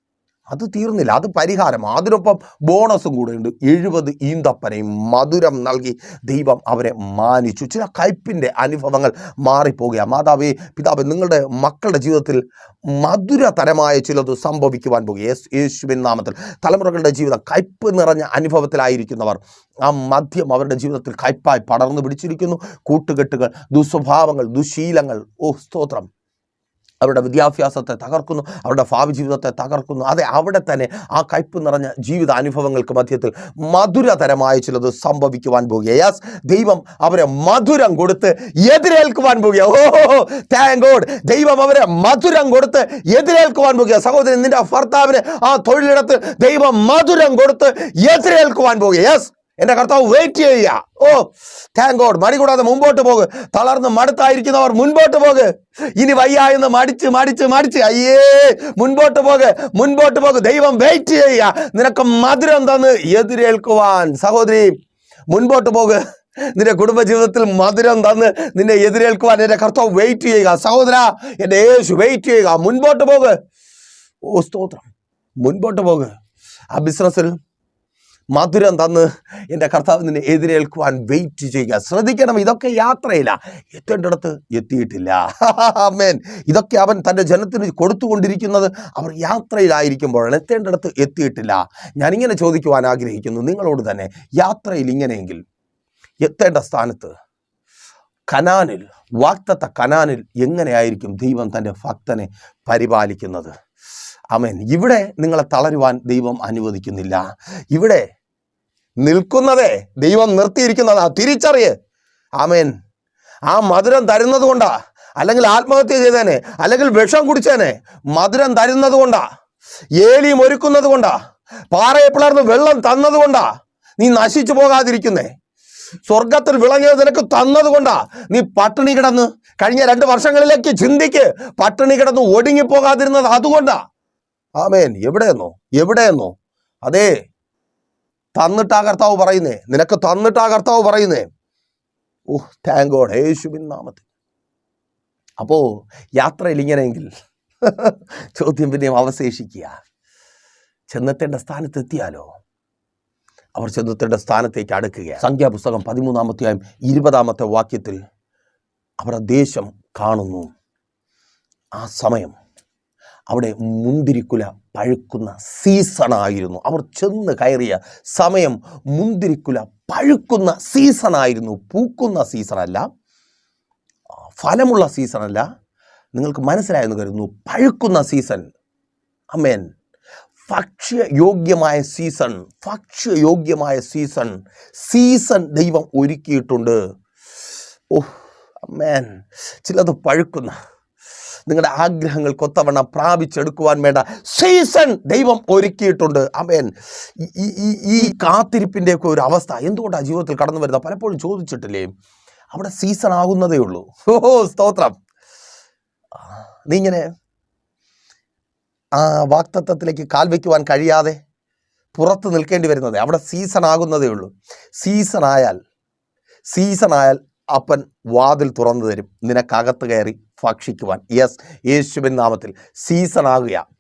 അത് തീർന്നില്ല. അത് പരിഹാരം. അതിനൊപ്പം ബോണസും കൂടെ ഉണ്ട് എഴുപത് ഈന്തപ്പനയും മധുരം നൽകി ദൈവം അവരെ മാനിച്ചു. ചില കയ്പിന്റെ അനുഭവങ്ങൾ മാറിപ്പോകുക മാതാവേ പിതാവ് നിങ്ങളുടെ മക്കളുടെ ജീവിതത്തിൽ മധുരതരമായ ചിലത് സംഭവിക്കുവാൻ പോകുക യേശ് യേശുവിൻ നാമത്തിൽ. തലമുറകളുടെ ജീവിതം കയ്പ് നിറഞ്ഞ അനുഭവത്തിലായിരിക്കുന്നവർ ആ മദ്യം അവരുടെ ജീവിതത്തിൽ കയ്പായി പടർന്നു പിടിച്ചിരിക്കുന്നു. കൂട്ടുകെട്ടുകൾ ദുസ്വഭാവങ്ങൾ ദുശീലങ്ങൾ. ഓ സ്തോത്രം. അവരുടെ വിദ്യാഭ്യാസത്തെ തകർക്കുന്നു അവരുടെ ഭാവി ജീവിതത്തെ തകർക്കുന്നു. അതെ അവിടെ തന്നെ ആ കയ്പ് നിറഞ്ഞ ജീവിത അനുഭവങ്ങൾക്ക് മധ്യത്തിൽ മധുരതരമായ ചിലത് സംഭവിക്കുവാൻ പോകുക യെസ് ദൈവം അവരെ മധുരം കൊടുത്ത് എതിരേൽക്കുവാൻ പോകുക ഓ താങ്ക് ഗോഡ് ദൈവം അവരെ മധുരം കൊടുത്ത് എതിരേൽക്കുവാൻ പോകുക സഹോദരൻ നിന്റെ ഭർത്താവിന് ആ തൊഴിലിടത്ത് ദൈവം മധുരം കൊടുത്ത് എതിരേൽക്കുവാൻ പോകുക യെസ് എന്റെ കർത്താവ് വെയിറ്റ് ചെയ്യുക. ഓ താങ്ക് ഗോഡ് മടി കൂടാതെ മുമ്പോട്ട് പോക്. തളർന്ന് മടുത്തായിരിക്കുന്നവർ മുൻപോട്ട് പോക്. ഇനി വയ്യ എന്ന് മടിച്ച് മടിച്ച് മടിച്ച്. അയ്യേ മുൻപോട്ട് പോക്. മുൻപോട്ട് പോക്. ദൈവം വെയിറ്റ് ചെയ്യുക. നിനക്ക് മധുരം തന്ന് എതിരേൽക്കുവാൻ. സഹോദരി മുൻപോട്ട് പോക്. നിന്റെ കുടുംബജീവിതത്തിൽ മധുരം തന്ന് നിന്നെ എതിരേൽക്കുവാൻ എന്റെ കർത്താവ് വെയിറ്റ് ചെയ്യുക. സഹോദര എന്റെ യേശു വെയിറ്റ് ചെയ്യുക. മുൻപോട്ട് പോക്. ഓ സ്തോത്രം. മുൻപോട്ട് പോക്. ആ ബിസിനസ്സിൽ മധുരം തന്ന് എന്റെ കർത്താവ് നിന്നെ എതിരേൽക്കുവാൻ വെയിറ്റ് ചെയ്യുക. ശ്രദ്ധിക്കണം ഇതൊക്കെ യാത്രയില്ല എത്തേണ്ടിടത്ത് എത്തിയിട്ടില്ല. മേൻ ഇതൊക്കെ അവൻ തന്റെ ജനത്തിന് കൊടുത്തുകൊണ്ടിരിക്കുന്നത് അവർ യാത്രയിലായിരിക്കുമ്പോഴാണ്. എത്തേണ്ടിടത്ത് എത്തിയിട്ടില്ല. ഞാനിങ്ങനെ ചോദിക്കുവാൻ ആഗ്രഹിക്കുന്നു നിങ്ങളോട് തന്നെ യാത്രയിൽ ഇങ്ങനെയെങ്കിൽ എത്തേണ്ട സ്ഥാനത്ത് കനാനിൽ വാക്തത്ത കനാനിൽ എങ്ങനെയായിരിക്കും ദൈവം തന്റെ ഭക്തനെ പരിപാലിക്കുന്നത്? അമേൻ ഇവിടെ നിങ്ങളെ തളരുവാൻ ദൈവം അനുവദിക്കുന്നില്ല. ഇവിടെ നിൽക്കുന്നതേ ദൈവം നിർത്തിയിരിക്കുന്നതാ തിരിച്ചറിയ്. ആമേൻ. ആ മധുരം തരുന്നത് കൊണ്ടാ. അല്ലെങ്കിൽ ആത്മഹത്യ ചെയ്തേനെ അല്ലെങ്കിൽ വിഷം കുടിച്ചേനെ മധുരം തരുന്നത് കൊണ്ടാ. ഏലിയും ഒരുക്കുന്നത് കൊണ്ടാ. പാറയെ പിളർന്ന് വെള്ളം തന്നത് കൊണ്ടാ. നീ നശിച്ചു പോകാതിരിക്കുന്നേ. സ്വർഗത്തിൽ വിളങ്ങിയത് നിനക്ക് തന്നത് കൊണ്ടാ. നീ പട്ടിണി കിടന്ന് കഴിഞ്ഞ രണ്ട് വർഷങ്ങളിലേക്ക് ചിന്തിക്ക്. പട്ടിണി കിടന്ന് ഒടുങ്ങിപ്പോകാതിരുന്നത് അതുകൊണ്ടാ. ആമേൻ. എവിടെയെന്നോ എവിടെയെന്നോ. അതേ തന്നിട്ടാ കർത്താവ് പറയുന്നേ. നിനക്ക് തന്നിട്ടാ കർത്താവ് പറയുന്നേ. ഓ താങ്ക് ഗോഡ് യേശുവിൻ നാമത്തിൽ. അപ്പോ യാത്രയിൽ ഇങ്ങനെയെങ്കിൽ ചോദ്യം പിന്നെയും അവശേഷിക്കുക. ചെന്നെത്തേണ്ട സ്ഥാനത്ത് എത്തിയാലോ? അവർ ചെന്നെത്തേണ്ട സ്ഥാനത്തേക്ക് അടുക്കുക. സംഖ്യാപുസ്തകം പതിമൂന്നാമത്തെയായും ഇരുപതാമത്തെ വാക്യത്തിൽ അവർ ദേശം കാണുന്നു. ആ സമയം അവിടെ മുന്തിരിക്കുല പഴുക്കുന്ന സീസണായിരുന്നു അവർ ചെന്ന് കയറിയ സമയം മുന്തിരിക്കുല പഴുക്കുന്ന സീസണായിരുന്നു പൂക്കുന്ന സീസണല്ല ഫലമുള്ള സീസണല്ല നിങ്ങൾക്ക് മനസ്സിലായെന്ന് കരുതുന്നു പഴുക്കുന്ന സീസൺ അമേൻ ഭക്ഷ്യയോഗ്യമായ സീസൺ ഭക്ഷ്യയോഗ്യമായ സീസൺ സീസൺ ദൈവം ഒരുക്കിയിട്ടുണ്ട്. ഓ അമേൻ ചിലത് പഴുക്കുന്ന നിങ്ങളുടെ ആഗ്രഹങ്ങൾ കൊത്തവണ പ്രാപിച്ചെടുക്കുവാൻ വേണ്ട സീസൺ ദൈവം ഒരുക്കിയിട്ടുണ്ട്. അമേൻ ഈ- ഈ കാത്തിരിപ്പിന്റെയൊക്കെ ഒരു അവസ്ഥ. എന്തുകൊണ്ടാണ് ജീവിതത്തിൽ കടന്നു വരുന്നത്? പലപ്പോഴും ചോദിച്ചിട്ടില്ലേ? അവിടെ സീസൺ ആകുന്നതേ ഉള്ളൂ. ഓ സ്തോത്രം. നീ ഇങ്ങനെ ആ വാക്തത്വത്തിലേക്ക് കാൽ വയ്ക്കുവാൻ കഴിയാതെ പുറത്ത് നിൽക്കേണ്ടി വരുന്നത്. അവിടെ സീസൺ ആകുന്നതേ ഉള്ളൂ. സീസൺ ആയാൽ സീസൺ ആയാൽ അപ്പൻ വാതിൽ തുറന്നു തരും. നിനക്കകത്ത് കയറി ഭക്ഷിക്കുവാൻ. യെസ് യേശുവിൻ നാമത്തിൽ സീസൺ ആകുക.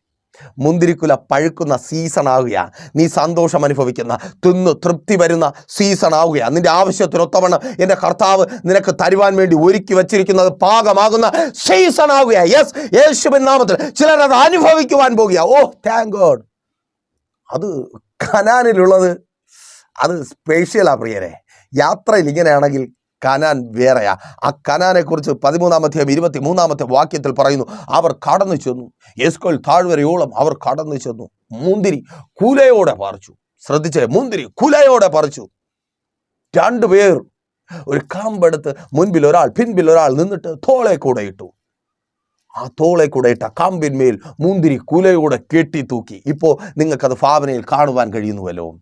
മുന്തിരിക്കുല പഴുക്കുന്ന സീസൺ ആകുക. നീ സന്തോഷം അനുഭവിക്കുന്ന തിന്ന് തൃപ്തി വരുന്ന സീസൺ ആകുക. നിന്റെ ആവശ്യത്തിനൊത്തവണ്ണം എന്റെ കർത്താവ് നിനക്ക് തരുവാൻ വേണ്ടി ഒരുക്കി വച്ചിരിക്കുന്നത് പാകമാകുന്ന സീസൺ ആകുക. യെസ് യേശുവിൻ നാമത്തിൽ ചിലർ അത് അനുഭവിക്കുവാൻ പോകുക. ഓ താങ്ക് ഗോഡ് അത് കനാനിലുള്ളത് അത് സ്പെഷ്യലാ പ്രിയരെ. യാത്രയിൽ ഇങ്ങനെയാണെങ്കിൽ കനാൻ വേറെയാ. ആ കനാനെ കുറിച്ച് പതിമൂന്നാമത്തെ ഇരുപത്തി മൂന്നാമത്തെ വാക്യത്തിൽ പറയുന്നു അവർ കടന്നു ചെന്നു. യേസ്കോൽ താഴ്വരയോളം അവർ കടന്നു ചെന്നു. മുന്തിരി കുലയോടെ പറിച്ചു. ശ്രദ്ധിച്ചേ മുന്തിരി കുലയോടെ പറിച്ചു. രണ്ടുപേർ ഒരു കാമ്പെടുത്ത് മുൻപിൽ ഒരാൾ പിൻപിൽ ഒരാൾ നിന്നിട്ട് തോളെ കൂടെ ഇട്ടു. ആ തോളെ കൂടെ ഇട്ട കാമ്പിന്മേൽ മുന്തിരി കുലയോടെ കെട്ടി തൂക്കി. ഇപ്പോൾ നിങ്ങൾക്കത് ഭാവനയിൽ കാണുവാൻ കഴിയുന്നുവല്ലോ.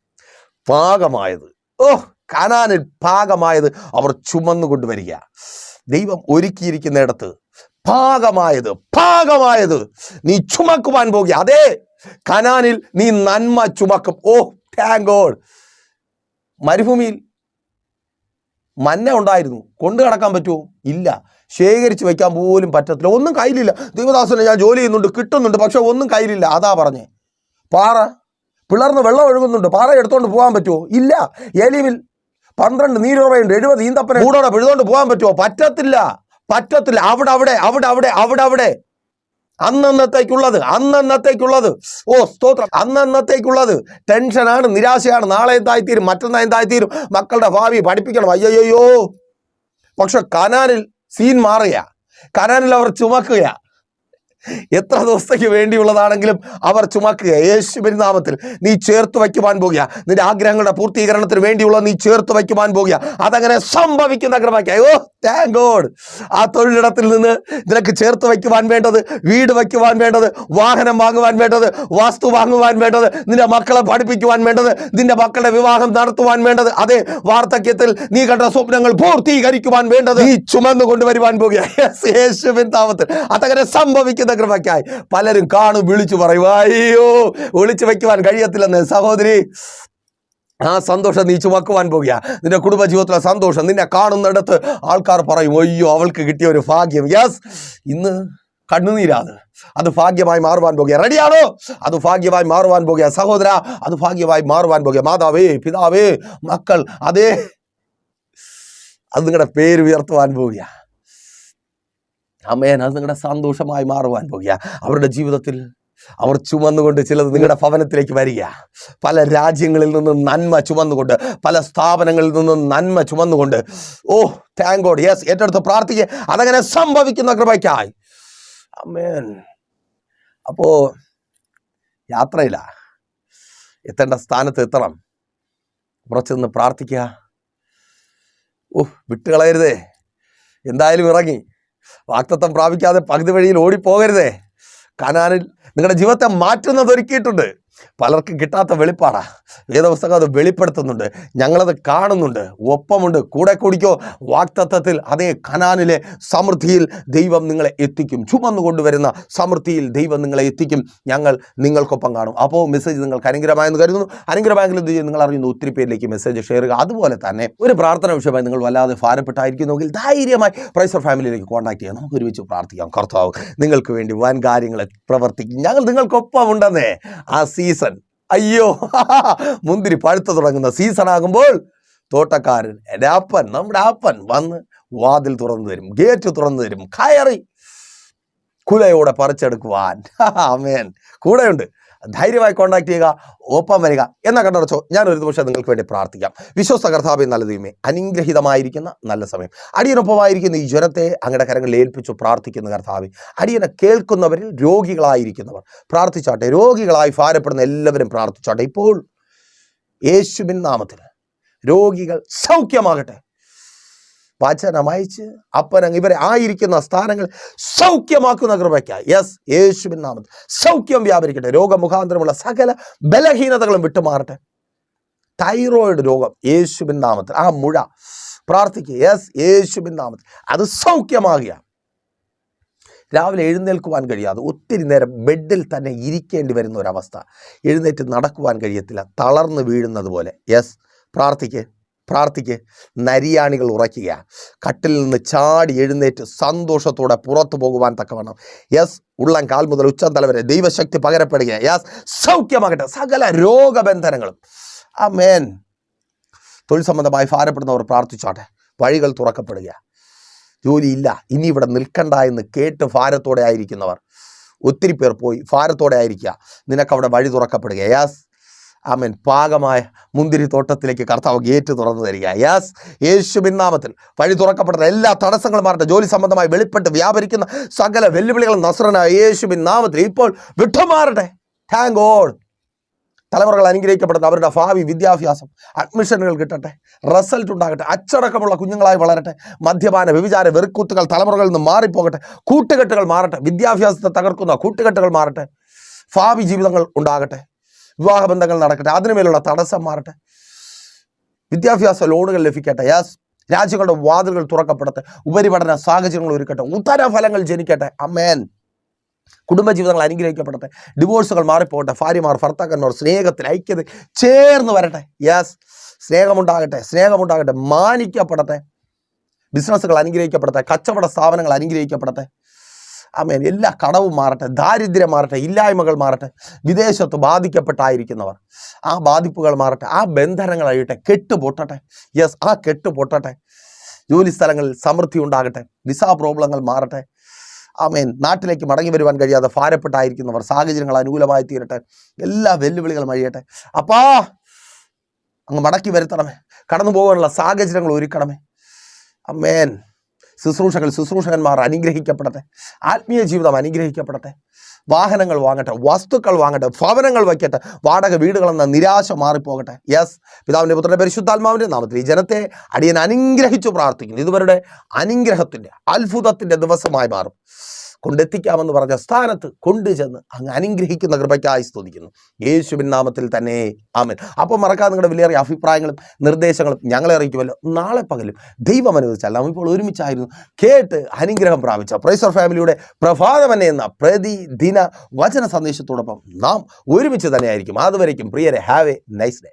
പാകമായത്. ഓ കനാനിൽ പാകമായത് അവർ ചുമന്നു കൊണ്ടുവരിക ദൈവം ഒരുക്കിയിരിക്കുന്നിടത്ത് പാകമായത് പാകമായത് നീ ചുമക്കുവാൻ പോകുക. അതെ കനാനിൽ നീ നന്മ ചുമക്കും. ഓ താങ്ക് ഗോഡ് മരുഭൂമിയിൽ മന്ന ഉണ്ടായിരുന്നു. കൊണ്ടു കടക്കാൻ പറ്റുമോ? ഇല്ല. ശേഖരിച്ച് വയ്ക്കാൻ പോലും പറ്റത്തില്ല. ഒന്നും കയ്യിലില്ല. ദൈവദാസനെ ഞാൻ ജോലി ചെയ്യുന്നുണ്ട് കിട്ടുന്നുണ്ട് പക്ഷെ ഒന്നും കയ്യിലില്ല. അതാ പറഞ്ഞേ. പാറ. പിളർന്ന് വെള്ളം ഒഴുകുന്നുണ്ട്. പാറ എടുത്തുകൊണ്ട് പോകാൻ പറ്റുമോ? ഇല്ല. എലിവിൽ പന്ത്രണ്ട് നീരുറയുണ്ട് എഴുപത് ഈന്തപ്പന. കൂടോടെ പിഴുതോണ്ട് പോകാൻ പറ്റുമോ? പറ്റത്തില്ല. പറ്റത്തില്ല. അവിടെ അവിടെ അവിടെ അവിടെ അവിടെ അവിടെ. അന്നന്നത്തേക്കുള്ളത് അന്നന്നത്തേക്കുള്ളത്. ഓ സ്തോത്രം. അന്നന്നത്തേക്കുള്ളത്. ടെൻഷനാണ് നിരാശയാണ്. നാളെ എന്തായിത്തീരും? മറ്റന്നാ എന്തായിത്തീരും? മക്കളുടെ ഭാവി പഠിപ്പിക്കണം. അയ്യോ പക്ഷെ കനാനിൽ സീൻ മാറുക കനാനിൽ അവർ ചുമക്കുക എത്ര ദിവസത്തേക്ക് വേണ്ടിയുള്ളതാണെങ്കിലും അവർ ചുമക്കുക യേശുവിൻ നാമത്തിൽ നീ ചേർത്ത് വയ്ക്കുവാൻ പോകുക നിന്റെ ആഗ്രഹങ്ങളുടെ പൂർത്തീകരണത്തിന് വേണ്ടിയുള്ള നീ ചേർത്ത് വയ്ക്കുവാൻ പോകുക അതങ്ങനെ സംഭവിക്കുന്ന ഓ താങ്ക് ഗോഡ് ആ തൊഴിലിടത്തിൽ നിന്ന് നിനക്ക് ചേർത്ത് വയ്ക്കുവാൻ വേണ്ടത് വീട് വയ്ക്കുവാൻ വേണ്ടത് വാഹനം വാങ്ങുവാൻ വേണ്ടത് വാസ്തു വാങ്ങുവാൻ വേണ്ടത് നിന്റെ മക്കളെ പഠിപ്പിക്കുവാൻ വേണ്ടത് നിന്റെ മക്കളുടെ വിവാഹം നടത്തുവാൻ വേണ്ടത് അതെ വാർദ്ധക്യത്തിൽ നീ കണ്ട സ്വപ്നങ്ങൾ പൂർത്തീകരിക്കുവാൻ വേണ്ടത് നീ ചുമന്നു കൊണ്ടുവരുവാൻ പോകുക യേശു യേശുവിൻ നാമത്തിൽ അതങ്ങനെ സംഭവിക്കുന്ന കൃപയ്ക്കായി പലരും കാണും വിളിച്ചു പറയും അയ്യോ വിളിച്ചു വയ്ക്കുവാൻ കഴിയത്തില്ലെന്ന് സഹോദരി. ആ സന്തോഷം നീ ചുമക്കുവാൻ പോകുക. നിന്റെ കുടുംബജീവിതത്തിലെ സന്തോഷം നിന്നെ കാണുന്നിടത്ത് ആൾക്കാർ പറയും അയ്യോ അവൾക്ക് കിട്ടിയ ഒരു ഭാഗ്യം. യെസ് ഇന്ന് കണ്ണുനീരാത് അത് ഭാഗ്യമായി മാറുവാൻ പോകുക. റെഡിയാണോ അത് ഭാഗ്യമായി മാറുവാൻ പോകുക. സഹോദര അത് ഭാഗ്യമായി മാറുവാൻ പോകുക. മാതാവേ പിതാവേ മക്കൾ അതേ. അത് നിങ്ങളുടെ പേര് ഉയർത്തുവാൻ പോവുക അമ്മേൻ അത് നിങ്ങളുടെ സന്തോഷമായി മാറുവാൻ പോകുക. അവരുടെ ജീവിതത്തിൽ അവർ ചുമന്നുകൊണ്ട് ചിലത് നിങ്ങളുടെ ഭവനത്തിലേക്ക് വരിക. പല രാജ്യങ്ങളിൽ നിന്ന് നന്മ ചുമന്നുകൊണ്ട് പല സ്ഥാപനങ്ങളിൽ നിന്ന് നന്മ ചുമന്നുകൊണ്ട് ഓ താങ്ക് ഗോഡ് യെസ് ഏറ്റെടുത്ത് പ്രാർത്ഥിക്കുക. അതങ്ങനെ സംഭവിക്കുന്ന കൃപയ്ക്കായി. അമ്മേൻ. അപ്പോ യാത്രയില്ല എത്തേണ്ട സ്ഥാനത്ത് എത്തണം. കുറച്ച് നിന്ന് പ്രാർത്ഥിക്കുക. ഓ വിട്ടുകളയരുതേ. എന്തായാലും ഇറങ്ങി. വാക്തത്വം പ്രാപിക്കാതെ പകുതി വഴിയിൽ ഓടിപ്പോകരുതേ. കനാനിൽ നിങ്ങളുടെ ജീവിതത്തെ മാറ്റുന്നത് ഒരുക്കിയിട്ടുണ്ട്. പലർക്കും കിട്ടാത്ത വെളിപ്പാടാ. വേദപുസ്തകം അത് വെളിപ്പെടുത്തുന്നുണ്ട്. ഞങ്ങളത് കാണുന്നുണ്ട്. ഒപ്പമുണ്ട്. കൂടെ കൂടിക്കോ. വാക്തത്വത്തിൽ അതേ കനാനിലെ സമൃദ്ധിയിൽ ദൈവം നിങ്ങളെ എത്തിക്കും. ചുമന്നു കൊണ്ടുവരുന്ന സമൃദ്ധിയിൽ ദൈവം നിങ്ങളെ എത്തിക്കും. ഞങ്ങൾ നിങ്ങൾക്കൊപ്പം കാണും. അപ്പോൾ മെസ്സേജ് നിങ്ങൾക്ക് അനുഗ്രഹമായെന്ന് കരുതുന്നു. അനുഗ്രഹമായെങ്കിൽ എന്ത് ചെയ്യും നിങ്ങൾ അറിയുന്ന. ഒത്തിരി പേരിലേക്ക് മെസ്സേജ് ഷെയർ ചെയ്യുക. അതുപോലെ തന്നെ ഒരു പ്രാർത്ഥന വിഷയമായി നിങ്ങൾ വല്ലാതെ ഭാരപ്പെട്ടായിരിക്കുന്നുവെങ്കിൽ ധൈര്യമായി പ്രൈസർ ഫാമിലിയിലേക്ക് കോൺടാക്ട് ചെയ്യാം. നമുക്ക് ഒരുമിച്ച് പ്രാർത്ഥിക്കാം. കർത്താവ് നിങ്ങൾക്ക് വേണ്ടി വൻ കാര്യങ്ങളെ പ്രവർത്തിക്കും ഞങ്ങൾ നിങ്ങൾക്കൊപ്പം ഉണ്ടെന്നേ ആ സീസൺ അയ്യോ മുന്തിരി പഴുത്തു തുടങ്ങുന്ന സീസൺ ആകുമ്പോൾ തോട്ടക്കാരൻ എന്റെ അപ്പൻ നമ്മുടെ അപ്പൻ വന്ന് വാതിൽ തുറന്നു തരും ഗേറ്റ് തുറന്നു തരും കയറി കുലയോടെ പറിച്ചെടുക്കുവാൻ. അമേൻ കൂടെയുണ്ട്. ധൈര്യമായി കോൺടാക്ട് ചെയ്യുക ഒപ്പം വരിക എന്ന കണ്ടടച്ചോ ഞാൻ ഒരു നിമിഷം നിങ്ങൾക്ക് വേണ്ടി പ്രാർത്ഥിക്കാം. വിശ്വസ്ത കർത്താവ് നല്ല ദൈവമേ അനുഗ്രഹീതമായിരിക്കുന്ന നല്ല സമയം. അടിയനൊപ്പമായിരിക്കുന്ന ഈ ജ്വരത്തെ അങ്ങയുടെ കരങ്ങളിൽ ഏൽപ്പിച്ചു പ്രാർത്ഥിക്കുന്ന കർത്താവ് അടിയനെ കേൾക്കുന്നവരിൽ രോഗികളായിരിക്കുന്നവർ പ്രാർത്ഥിച്ചാട്ടെ രോഗികളായി ഭാരപ്പെടുന്ന എല്ലാവരും പ്രാർത്ഥിച്ചാട്ടെ. ഇപ്പോൾ യേശുവിൻ നാമത്തിൽ രോഗികൾ സൗഖ്യമാകട്ടെ. വചനം അയച്ച് അപ്പനങ്ങ് ഇവരെ ആയിരിക്കുന്ന സ്ഥാനങ്ങൾ സൗഖ്യമാക്കുന്ന കൃപയ്ക്ക യെസ് യേശുവിൻ നാമത്തിൽ സൗഖ്യം വ്യാപരിക്കട്ടെ. രോഗമുഖാന്തരമുള്ള സകല ബലഹീനതകളും വിട്ടുമാറട്ടെ. തൈറോയിഡ് രോഗം യേശുവിൻ നാമത്തിൽ. ആ മുഴ പ്രാർത്ഥിക്കുക യെസ് യേശുവിൻ നാമത്തിൽ. അത് സൗഖ്യമാകുക. രാവിലെ എഴുന്നേൽക്കുവാൻ കഴിയാതെ ഒത്തിരി നേരം ബെഡിൽ തന്നെ ഇരിക്കേണ്ടി വരുന്ന ഒരവസ്ഥ. എഴുന്നേറ്റ് നടക്കുവാൻ കഴിയത്തില്ല. തളർന്ന് വീഴുന്നത് പോലെ. യെസ് പ്രാർത്ഥിക്ക്. പ്രാർത്ഥിക്ക്. നരിയാണികൾ ഉറയ്ക്കുക. കട്ടിൽ നിന്ന് ചാടി എഴുന്നേറ്റ് സന്തോഷത്തോടെ പുറത്തു പോകുവാൻ തക്കവണ്ണം. യെസ് ഉള്ളം കാൽ മുതൽ ഉച്ചം തല വരെ ദൈവശക്തി പകരപ്പെടുക യെസ് സൗഖ്യമാകട്ടെ. സകല രോഗബന്ധനങ്ങളും. ആ മേൻ തൊഴിൽ സംബന്ധമായി ഭാരപ്പെടുന്നവർ പ്രാർത്ഥിച്ചോട്ടെ. വഴികൾ തുറക്കപ്പെടുക. ജോലിയില്ല. ഇനി ഇവിടെ നിൽക്കണ്ട എന്ന് കേട്ട് ഭാരത്തോടെ ആയിരിക്കുന്നവർ. ഒത്തിരി പേർ പോയി ഭാരത്തോടെ ആയിരിക്കുക. നിനക്കവിടെ വഴി തുറക്കപ്പെടുക. യാസ് ആമൻ. പാകമായ മുന്തിരി തോട്ടത്തിലേക്ക് കർത്താവ് ഗേറ്റ് തുറന്നു തരിക. യാസ് യേശുവിൻ നാമത്തിൽ വഴി തുറക്കപ്പെടുന്ന എല്ലാ തടസ്സങ്ങളും മാറട്ടെ. ജോലി സംബന്ധമായി വെളിപ്പെട്ട് വ്യാപരിക്കുന്ന സകല വെല്ലുവിളികളും നസ്രനായ യേശുവിൻ നാമത്തിൽ ഇപ്പോൾ വിട്ടുമാറട്ടെ. താങ്ക് ഓൾ തലമുറകൾ അനുഗ്രഹിക്കപ്പെടുന്ന അവരുടെ ഭാവി വിദ്യാഭ്യാസം അഡ്മിഷനുകൾ കിട്ടട്ടെ. റിസൾട്ട് ഉണ്ടാകട്ടെ. അച്ചടക്കമുള്ള കുഞ്ഞുങ്ങളായി വളരട്ടെ. മദ്യപാന വ്യഭിചാര വെറുക്കൂത്തുകൾ തലമുറകളിൽ നിന്ന് മാറിപ്പോകട്ടെ. കൂട്ടുകെട്ടുകൾ മാറട്ടെ. വിദ്യാഭ്യാസത്തെ തകർക്കുന്ന കൂട്ടുകെട്ടുകൾ മാറട്ടെ. ഭാവി ജീവിതങ്ങൾ ഉണ്ടാകട്ടെ. വിവാഹബന്ധങ്ങൾ നടക്കട്ടെ അതിനുമേലുള്ള തടസ്സം മാറട്ടെ. വിദ്യാഭ്യാസ ലോണുകൾ ലഭിക്കട്ടെ യാസ് രാജ്യങ്ങളുടെ വാതിലുകൾ തുറക്കപ്പെടട്ടെ ഉപരിപഠന സാഹചര്യങ്ങൾ ഒരുക്കട്ടെ ഉത്തരഫലങ്ങൾ ജനിക്കട്ടെ അമേൻ കുടുംബജീവിതങ്ങൾ അനുഗ്രഹിക്കപ്പെടട്ടെ ഡിവോഴ്സുകൾ മാറിപ്പോകട്ടെ ഭാര്യമാർ ഭർത്താക്കന്മാർ സ്നേഹത്തിൽ ഐക്യത ചേർന്ന് വരട്ടെ യാസ് സ്നേഹമുണ്ടാകട്ടെ സ്നേഹമുണ്ടാകട്ടെ മാനിക്കപ്പെടട്ടെ ബിസിനസ്സുകൾ അനുഗ്രഹിക്കപ്പെടട്ടെ കച്ചവട സ്ഥാപനങ്ങൾ അനുഗ്രഹിക്കപ്പെടട്ടെ ആമേൻ. എല്ലാ കടവും മാറട്ടെ ദാരിദ്ര്യം മാറട്ടെ ഇല്ലായ്മകൾ മാറട്ടെ വിദേശത്ത് ബാധിക്കപ്പെട്ടായിരിക്കുന്നവർ ആ ബാധിപ്പുകൾ മാറട്ടെ ആ ബന്ധനങ്ങൾ അഴിയട്ടെ പൊട്ടട്ടെ യെസ് ആ കെട്ട് പൊട്ടട്ടെ ജോലി സ്ഥലങ്ങളിൽ സമൃദ്ധി ഉണ്ടാകട്ടെ വിസ പ്രോബ്ലങ്ങൾ മാറട്ടെ. ആമേൻ. നാട്ടിലേക്ക് മടങ്ങി വരുവാൻ കഴിയാതെ ഭാരപ്പെട്ടായിരിക്കുന്നവർ സാഹചര്യങ്ങൾ അനുകൂലമായി തീരട്ടെ. എല്ലാ വെല്ലുവിളികളും അഴിയട്ടെ. അപ്പാ അങ്ങ് മടക്കി വരുത്തണമേ. കടന്നു പോകാനുള്ള സാഹചര്യങ്ങൾ ഒരുക്കണമേ. അമ്മേൻ ശുശ്രൂഷകൾ ശുശ്രൂഷകന്മാർ അനുഗ്രഹിക്കപ്പെടട്ടെ. ആത്മീയ ജീവിതം അനുഗ്രഹിക്കപ്പെടട്ടെ. വാഹനങ്ങൾ വാങ്ങട്ടെ വസ്തുക്കൾ വാങ്ങട്ടെ ഭവനങ്ങൾ വയ്ക്കട്ടെ വാടക വീടുകളെന്ന നിരാശ മാറിപ്പോകട്ടെ. യെസ് പിതാവിന്റെ പുത്രന്റെ പരിശുദ്ധാത്മാവിന്റെ നാമത്തിൽ ഈ ജനത്തെ അടിയൻ അനുഗ്രഹിച്ചു പ്രാർത്ഥിക്കുന്നു. ഇതുവരുടെ അനുഗ്രഹത്തിന്റെ അത്ഭുതത്തിന്റെ ദിവസമായി മാറും. കൊണ്ടെത്തിക്കാമെന്ന് പറഞ്ഞ സ്ഥാനത്ത് കൊണ്ടുചെന്ന് അങ്ങ് അനുഗ്രഹിക്കുന്ന കൃപയ്ക്കായി സ്തുതിക്കുന്നു. യേശുവിൻ നാമത്തിൽ തന്നെ ആമൻ. അപ്പോൾ മറക്കാതെ നിങ്ങളുടെ വിലയേറിയ അഭിപ്രായങ്ങളും നിർദ്ദേശങ്ങളും ഞങ്ങളെ അറിയിക്കുമല്ലോ. നാളെ പകലും ദൈവം അനുവദിച്ചാൽ നാം ഇപ്പോൾ ഒരുമിച്ചായിരുന്നു കേട്ട് അനുഗ്രഹം പ്രാപിച്ച പ്രൈസർ ഫാമിലിയുടെ പ്രഭാതമനെ എന്ന പ്രതിദിന വചന സന്ദേശത്തോടൊപ്പം നാം ഒരുമിച്ച് തന്നെയായിരിക്കും. അതുവരേക്കും പ്രിയരെ ഹാവ് എ നൈസ് ഡേ